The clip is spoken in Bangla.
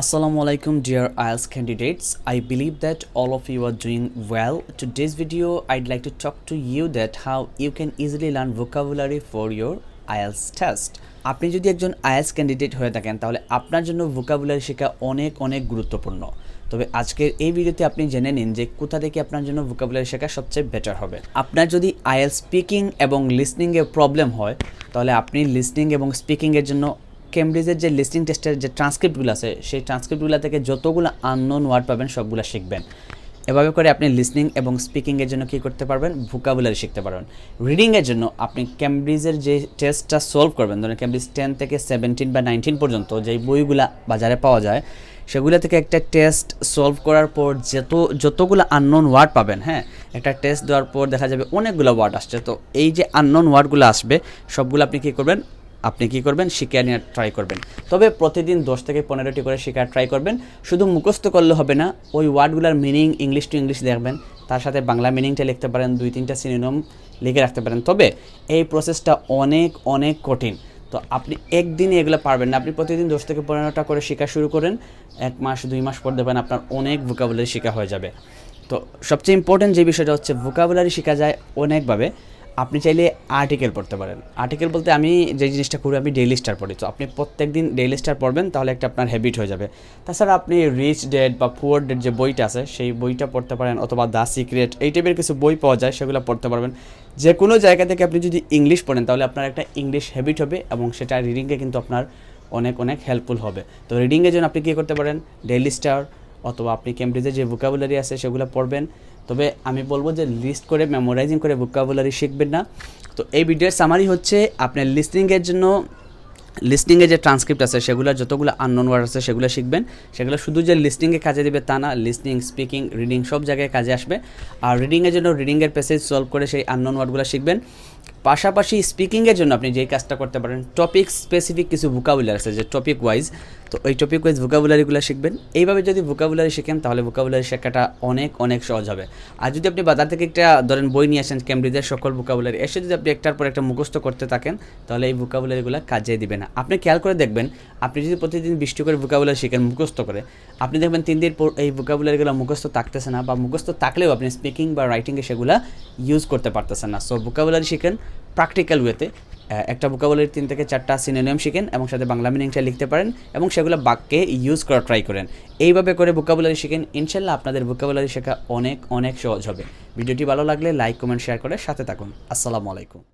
Assalamu alaikum, dear IELTS candidates. I believe that all of you are doing well. Today's video, I'd like to talk to you that how you can easily learn vocabulary for your IELTS test. আপনি যদি একজন আইএলস ক্যান্ডিডেট হয়ে থাকেন, তাহলে আপনার জন্য ভোকাবুলারি শেখা অনেক অনেক গুরুত্বপূর্ণ তবে আজকের এই ভিডিওতে আপনি জেনে নিন যে কোথা থেকে আপনার জন্য ভোকাবুলারি শেখা সবচেয়ে বেটার হবে আপনার যদি আইএল স্পিকিং এবং লিসনিংয়ে প্রবলেম হয়, তাহলে আপনি লিসনিং এবং স্পিকিংয়ের জন্য কেমব্রিজের যে লিস্টিং টেস্টের যে ট্রান্সক্রিপ্টগুলো আছে, সেই ট্রান্সক্রিপ্টগুলো থেকে যতগুলো আননোন ওয়ার্ড পাবেন, সবগুলো শিখবেন। এভাবে করে আপনি লিসনিং এবং স্পিকিংয়ের জন্য কী করতে পারবেন? ভোকাবুলারি শিখতে পারবেন। রিডিংয়ের জন্য আপনি ক্যামব্রিজের যে টেস্টটা সলভ করবেন, ধরেন ক্যামব্রিজ টেন থেকে সেভেন্টিন বা নাইনটিন পর্যন্ত যেই বইগুলা বাজারে পাওয়া যায়, সেগুলো থেকে একটা টেস্ট সলভ করার পর যত, যতগুলো আননোন ওয়ার্ড পাবেন হ্যাঁ একটা টেস্ট দেওয়ার পর দেখা যাবে অনেকগুলো ওয়ার্ড আসছে। তো এই যে আননোন ওয়ার্ডগুলো আসবে, সবগুলো আপনি কী করবেন? আপনি কি করবেন? শিখে নেওয়ার ট্রাই করবেন। তবে প্রতিদিন দশ থেকে পনেরোটি করে শেখার ট্রাই করবেন। শুধু মুখস্থ করলে হবে না, ওই ওয়ার্ডগুলোর মিনিং ইংলিশ টু ইংলিশ দেখবেন। তার সাথে বাংলা মিনিংটা লিখতে পারেন, দুই তিনটা সিনোনিম লিখে রাখতে পারেন। তবে এই প্রসেসটা অনেক অনেক কঠিন। তো আপনি একদিনে এগুলো পারবেন না। আপনি প্রতিদিন দশ থেকে পনেরোটা করে শেখা শুরু করেন। এক মাস, দুই মাস পর দেবেন আপনার অনেক ভোকাবুলারি শেখা হয়ে যাবে। তো সবচেয়ে ইম্পর্টেন্ট যে বিষয়টা হচ্ছে ভোকাবুলারি শেখা যায় অনেকভাবে। আপনি চাইলে আর্টিকেল পড়তে পারেন। আর্টিকেল বলতে আমি যে জিনিসটা করি, আমি ডেইলি স্টার পড়ি। তো আপনি প্রত্যেক দিন ডেইলি স্টার পড়বেন, তাহলে একটা আপনার হ্যাবিট হয়ে যাবে। তাছাড়া আপনি রিচ ডেড বা পুয়ার ডেড যে বইটা আছে, সেই বইটা পড়তে পারেন, অথবা দ্য সিক্রেট এই টাইপের কিছু বই পাওয়া যায়, সেগুলো পড়তে পারবেন। যে কোনো জায়গা থেকে আপনি যদি ইংলিশ পড়েন, তাহলে আপনার একটা ইংলিশ হ্যাবিট হবে এবং সেটা রিডিংয়ে কিন্তু আপনার অনেক অনেক হেল্পফুল হবে। তো রিডিংয়ের জন্য আপনি কী করতে পারেন? ডেইলি স্টার অথবা আপনি ক্যামব্রিজের যে ভোকাবুলারি আছে সেগুলো পড়বেন। তবে আমি বলব যে লিস্ট করে মেমোরাইজিং করে ভোকাবুলারি শিখবেন না। তো এই ভিডিওর সামারি হচ্ছে আপনার লিস্টিংয়ের জন্য লিস্টিংয়ে যে ট্রান্সক্রিপ্ট আছে সেগুলো, যতগুলো আননোন ওয়ার্ড আছে সেগুলো শিখবেন। সেগুলো শুধু যে লিস্টিংয়ে কাজে দেবে তা না লিস্টিং স্পিকিং রিডিং সব জায়গায় কাজে আসবে। আর রিডিংয়ের জন্য রিডিংয়ের প্যাসেজ সলভ করে সেই আননোন ওয়ার্ডগুলো শিখবেন। পাশাপাশি স্পিকিংয়ের জন্য আপনি যেই কাজটা করতে পারেন টপিক স্পেসিফিক কিছু ভোকাবুলারি আছে যে টপিক ওয়াইজ তো ওই টপিক ওয়াইজ ভোকাবুলারিগুলো শিখবেন। এইভাবে যদি ভোকাবুলারি শিখেন, তাহলে ভোকাবুলারি শেখাটা অনেক অনেক সহজ হবে। আর যদি আপনি বাজার থেকে একটা, ধরেন বই নিয়ে আসেন ক্যামব্রিজের সকল ভোকাবুলারি এসে যদি আপনি একটার পর একটা মুখস্থ করতে থাকেন, তাহলে এই ভোকাবুলারিগুলো কাজে দিবে না। আপনি খেয়াল করে দেখবেন, আপনি যদি প্রতিদিন বৃষ্টি করে ভোকাবুলারি শিখেন মুখস্থ করে, আপনি দেখবেন তিন দিন পর এই ভোকাবুলারিগুলো মুখস্থ থাকতেছে না, বা মুখস্থ থাকলেও আপনি স্পিকিং বা রাইটিংয়ে সেগুলো ইউজ করতে পারতেছেন না। সো ভোকাবুলারি শিখেন প্র্যাকটিক্যাল ওয়েতে একটা ভোকাবুলারি তিন থেকে চারটা সিনোনিয়াম শিখেন এবং সাথে বাংলা মিনিংটা লিখতে পারেন এবং সেগুলো বাক্যে ইউজ করা ট্রাই করেন। এইভাবে করে ভোকাবুলারি শিখেন, ইনশাল্লাহ আপনাদের ভোকাবুলারি শেখা অনেক অনেক সহজ হবে। ভিডিওটি ভালো লাগলে লাইক কমেন্ট শেয়ার করে সাথে থাকুন। আসসালামু আলাইকুম।